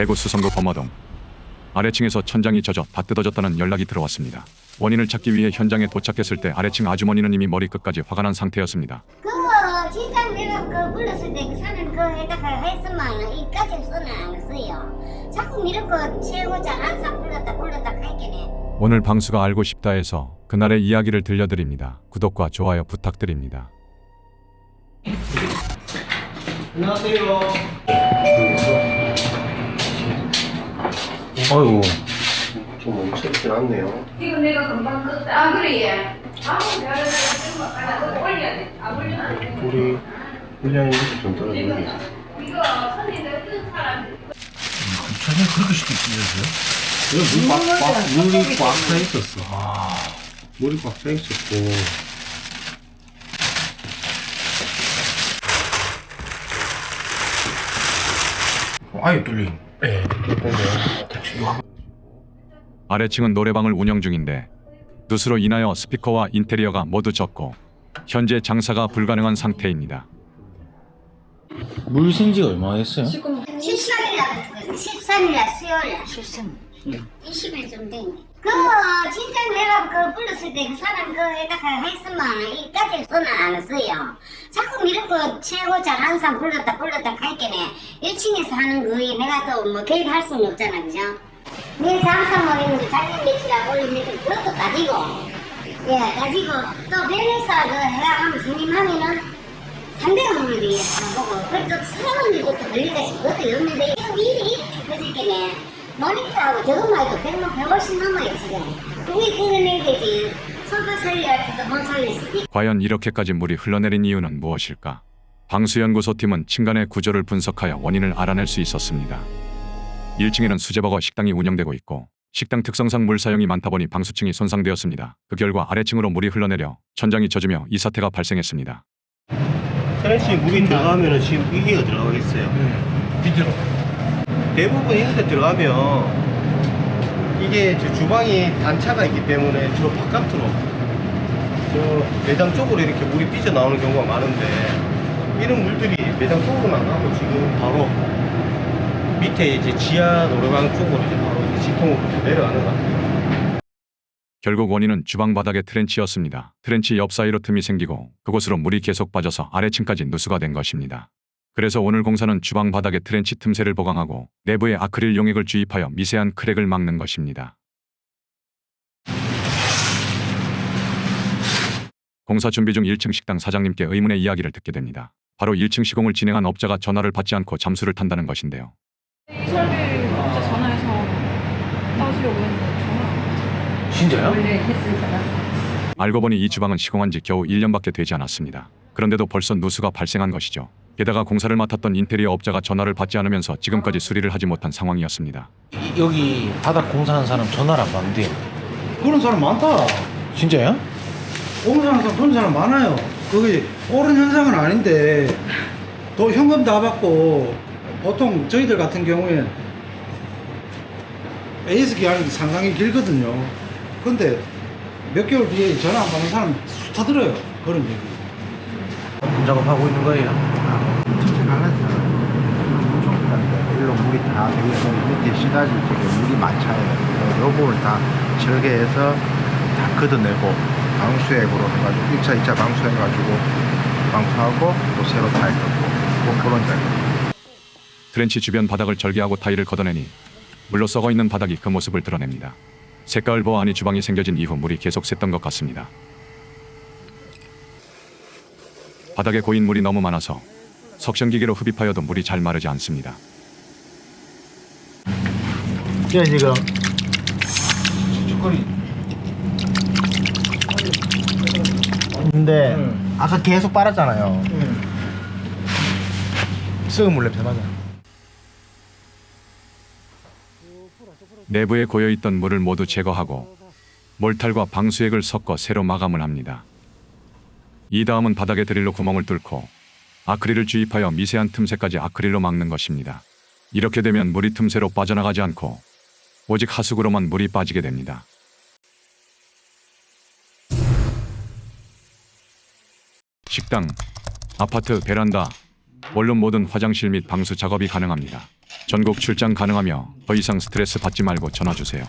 대구 수성구 범어동 아래층에서 천장이 젖어 다 뜯어졌다는 연락이 들어왔습니다. 원인을 찾기 위해 현장에 도착했을 때 아래층 아주머니는 이미 머리 끝까지 화가 난 상태였습니다. 그거 진작 내가 그 불렀을 때 그 사람 그에다가 했으면 이까지 써는 안 했어요. 자꾸 이렇게 채우자 항상 불렀다 불렀다 할게네. 오늘 방수가 알고 싶다 해서 그날의 이야기를 들려드립니다. 구독과 좋아요 부탁드립니다. 안녕하세요. 어이구 좀 멈춰있진 않네요. 이거 내가 금방 껐다. 아, 그래. 아무 올려야 돼. 아, 올려야 돼. 우리 이렇게 좀 떨어지는 게 있어요. 이거 손님들 사람 그렇게 쉽게 찢어져요? 물이 꽉, 꽉, 물이 꽉 차 있었어. 물이 꽉 차 있었고. 아예 뚫림 네, 근데 아래층은 노래방을 운영 중인데 누수로 인하여 스피커와 인테리어가 모두 젖고 현재 장사가 불가능한 상태입니다. 물 생지가 얼마나 됐어요? 13일 날 13일 날 수요일 날 13. 20일 좀 됐네. 그거 진작 내가 그 불렀을 때 그 사람 그에다가 했으면 이까지 써는 안 했어요. 자꾸 이렇게 채우자 항상 불렀다 불렀다 할게네. 1층에서 하는 거에 내가 또 뭐 개입할 수는 없잖아, 그죠? 내 장사 모이는 거 작년 며칠하고 올린 며칠 그것도 가지고 예 가지고 또 변호사 그 해가 하면 선임하면은 상대가 먹는 데 보고 그래도 사람은 이것도 걸리다 싶고 그것도 없는데 이거 일이 이렇게 커질게네 모니터하고 저것만 해도 100만 150 넘어요 지금 그게 끊어내야 되지 손도 살려야 못 살렸어 과연 이렇게까지 물이 흘러내린 이유는 무엇일까? 방수연구소팀은 층간의 구조를 분석하여 원인을 알아낼 수 있었습니다. 1층에는 수제버거 식당이 운영되고 있고 식당 특성상 물 사용이 많다 보니 방수층이 손상되었습니다. 그 결과 아래층으로 물이 흘러내려 천장이 젖으며 이 사태가 발생했습니다. 트랜시 물이 들어가면은 지금 이게가 들어가겠어요. 밑으로 대부분 이렇게 들어가면 이게 저 주방이 단차가 있기 때문에 저 바깥으로 저 매장 쪽으로 이렇게 물이 삐져 나오는 경우가 많은데 이런 물들이 매장 쪽으로만 가고 지금 바로 밑에 이제 지하 노래방 쪽으로 이제 바로 이제 지통으로 내려가는 것 같아요. 결국 원인은 주방 바닥의 트렌치였습니다. 트렌치 옆 사이로 틈이 생기고 그곳으로 물이 계속 빠져서 아래층까지 누수가 된 것입니다. 그래서 오늘 공사는 주방 바닥의 트렌치 틈새를 보강하고 내부에 아크릴 용액을 주입하여 미세한 크랙을 막는 것입니다. 공사 준비 중 1층 식당 사장님께 의문의 이야기를 듣게 됩니다. 바로 1층 시공을 진행한 업자가 전화를 받지 않고 잠수를 탄다는 것인데요. 설비 업자 전화해서 따지려고 했는데 전화 진짜요? 원래 했으니까 알고 보니 이 주방은 시공한 지 겨우 1년밖에 되지 않았습니다. 그런데도 벌써 누수가 발생한 것이죠. 게다가 공사를 맡았던 인테리어 업자가 전화를 받지 않으면서 지금까지 수리를 하지 못한 상황이었습니다. 이- 여기 바닥 공사하는 사람 전화를 안 받는데요 그런 사람 많다. 진짜요? 공사하는 사람 그런 사람 많아요. 그게 옳은 현상은 아닌데 또 현금 다 받고 보통 저희들 같은 경우에 AS 기간이 상당히 길거든요. 근데 몇 개월 뒤에 전화 안 받는 사람 수타 들어요. 그런 얘기. 분 작업하고 있는 거예요 천천히 안 하잖아요. 좀 일로 물이 다 있고 밑에 시가지 쪽에 물이 많잖아요. 요 부분을 다 절개해서 다 걷어내고 방수액으로 해가지고 1차, 2차 방수해가지고 방수하고 또 새로 타일 걷고 뭐 그런 작업. 트렌치 주변 바닥을 절개하고 타일을 걷어내니 물로 썩어 있는 바닥이 그 모습을 드러냅니다. 색가을 보아하니 주방이 생겨진 이후 물이 계속 샜던 것 같습니다. 바닥에 고인 물이 너무 많아서 석션기계로 흡입하여도 물이 잘 마르지 않습니다. 저 지금 축축거리 근데 아까 계속 빨았잖아요. 썩은 물 냄새 나잖아. 내부에 고여 있던 물을 모두 제거하고 몰탈과 방수액을 섞어 새로 마감을 합니다. 이 다음은 바닥에 드릴로 구멍을 뚫고 아크릴을 주입하여 미세한 틈새까지 아크릴로 막는 것입니다. 이렇게 되면 물이 틈새로 빠져나가지 않고 오직 하수구로만 물이 빠지게 됩니다. 식당, 아파트 베란다, 원룸 모든 화장실 및 방수 작업이 가능합니다. 전국 출장 가능하며 더 이상 스트레스 받지 말고 전화 주세요.